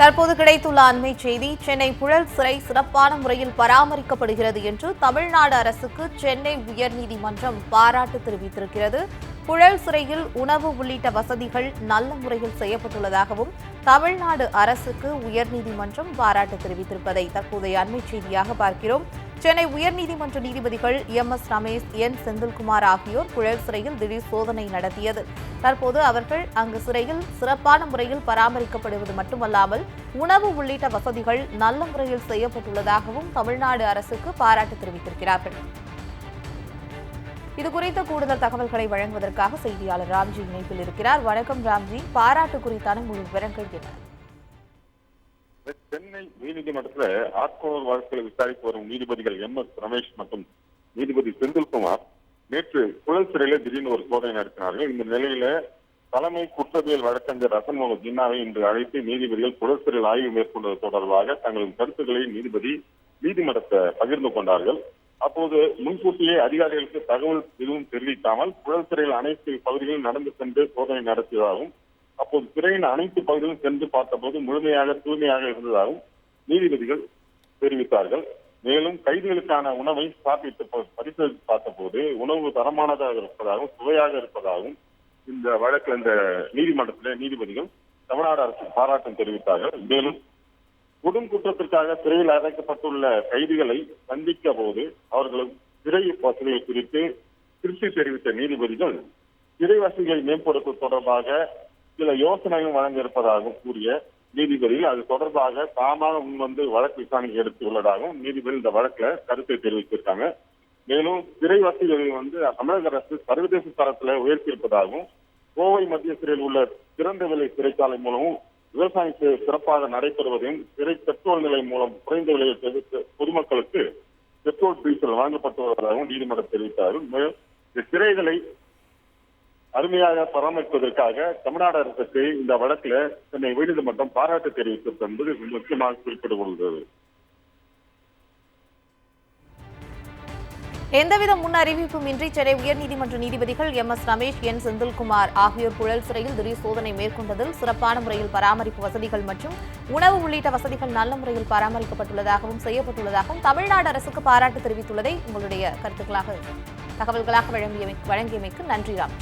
தற்போது கிடைத்துள்ள அண்மை செய்தி சென்னை புழல் சிறை சிறப்பான முறையில் பராமரிக்கப்படுகிறது என்று தமிழ்நாடு அரசுக்கு சென்னை உயர்நீதிமன்றம் பாராட்டு தெரிவித்திருக்கிறது. புழல் சிறையில் உணவு உள்ளிட்ட வசதிகள் நல்ல முறையில் செய்யப்பட்டுள்ளதாகவும் தமிழ்நாடு அரசுக்கு உயர்நீதிமன்றம் பாராட்டு தெரிவித்திருப்பதை தற்போதைய அண்மை செய்தியாக பார்க்கிறோம். சென்னை உயர்நீதிமன்ற நீதிபதிகள் M. S. Ramesh N. Senthilkumar ஆகியோர் புழல் சிறையில் திடீர் சோதனை நடத்தியது. தற்போது அவர்கள் அங்கு சிறையில் சிறப்பான முறையில் பராமரிக்கப்படுவது மட்டுமல்லாமல் உணவு உள்ளிட்ட வசதிகள் நல்ல முறையில் செய்யப்பட்டுள்ளதாகவும் தமிழ்நாடு அரசுக்கு பாராட்டு தெரிவித்திருக்கிறார்கள். இது குறித்த கூடுதல் தகவல்களை வழங்குவதற்காக செய்தியாளர் ராம்ஜி இணைப்பில் இருக்கிறார். வணக்கம் ராம்ஜி. பாராட்டு குறித்தான முழு விவரங்கள் என்ன? சென்னை உயர்நீதிமன்றத்தில் ஆட்கொணர் வழக்குகளை விசாரித்து வரும் நீதிபதிகள் எம். எஸ். ரமேஷ் மற்றும் நீதிபதி செந்தில்குமார் நேற்று புழல் சிறையில திடீர்னு ஒரு சோதனை நடத்தினார்கள். இந்த நிலையில தலைமை குற்றவியல் வழக்கறிஞர் ரசன்மோகன் ஜின்னாவை இன்று அழைத்து நீதிபதிகள் புழல் சிறையில் ஆய்வு மேற்கொண்டது தொடர்பாக தங்களின் கருத்துக்களை நீதிபதி நீதிமன்றத்தை பகிர்ந்து கொண்டார்கள். அப்போது முன்கூட்டியே அதிகாரிகளுக்கு தகவல் எதுவும் தெரிவிக்காமல் புழல் சிறையில் அனைத்து பகுதிகளிலும் நடந்து சென்று சோதனை நடத்தியதாகவும் அப்போது சிறையின் அனைத்து பகுதிகளும் சென்று பார்த்தபோது முழுமையாக தூய்மையாக இருந்ததாகவும் நீதிபதிகள் தெரிவித்தார்கள். மேலும் கைதிகளுக்கான உணவை சாப்பிட்டு ப- பரிசோதித்து பார்த்தபோது உணவு தரமானதாக இருப்பதாகவும் சுவையாக இருப்பதாகவும் இந்த வழக்கில் இந்த நீதிமன்றத்தில் நீதிபதிகள் தமிழ்நாடு அரசு பாராட்டம் தெரிவித்தார்கள். மேலும் குடும் குற்றத்திற்காக சிறையில் அடைக்கப்பட்டுள்ள கைதிகளை சந்திக்க போது அவர்களும் சிறை வசதிகள் குறித்து திருப்தி தெரிவித்த நீதிபதிகள் சிறை வசதிகளை மேம்படுத்துவது தொடர்பாக சில யோசனைகள் வழங்க இருப்பதாகவும் கூறிய நீதிபதிகள் அது தொடர்பாக தாமாக முன்வந்து வழக்கு விசாரணைக்கு எடுத்துள்ளதாகவும் நீதிபதி இந்த வழக்குல கருத்தை தெரிவித்திருக்காங்க. மேலும் சிறை வசதிகளை வந்து தமிழக அரசு சர்வதேச தரத்துல உயர்த்தியிருப்பதாகவும் கோவை மத்திய சிறையில் உள்ள திறந்த விலை சிறைச்சாலை மூலமும் விவசாயத்தை சிறப்பாக நடைபெறுவதையும் சிறை பெட்ரோல் நிலை மூலம் குறைந்த விலையில் பொதுமக்களுக்கு பெட்ரோல் டீசல் வழங்கப்பட்டு வருவதாகவும் நீதிமன்றம் தெரிவித்தார் மேலும் இந்த சிறைகளை அருமையாக பராமரிப்பதற்காக தமிழ்நாடு அரசுக்கு இந்த வழக்குல சென்னை உயர்நீதிமன்றம் பாராட்டு தெரிவித்தது என்பது முக்கியமாக குறிப்பிடப்படுகிறது எந்தவித முன் அறிவிப்பும் இன்றி சென்னை உயர்நீதிமன்ற நீதிபதிகள் M S Ramesh N Senthilkumar ஆகியோர் புழல் சிறையில் திடீர் சோதனை மேற்கொண்டதில் சிறப்பான முறையில் பராமரிப்பு வசதிகள் மற்றும் உணவு உள்ளிட்ட வசதிகள் நல்ல முறையில் பராமரிக்கப்பட்டுள்ளதாகவும் செய்யப்பட்டுள்ளதாகவும் தமிழ்நாடு அரசுக்கு பாராட்டு தெரிவித்துள்ளதை உங்களுடைய கருத்துக்களாக தகவல்களாக வழங்கியமை வழங்கியமைக்கு நன்றி ராம்.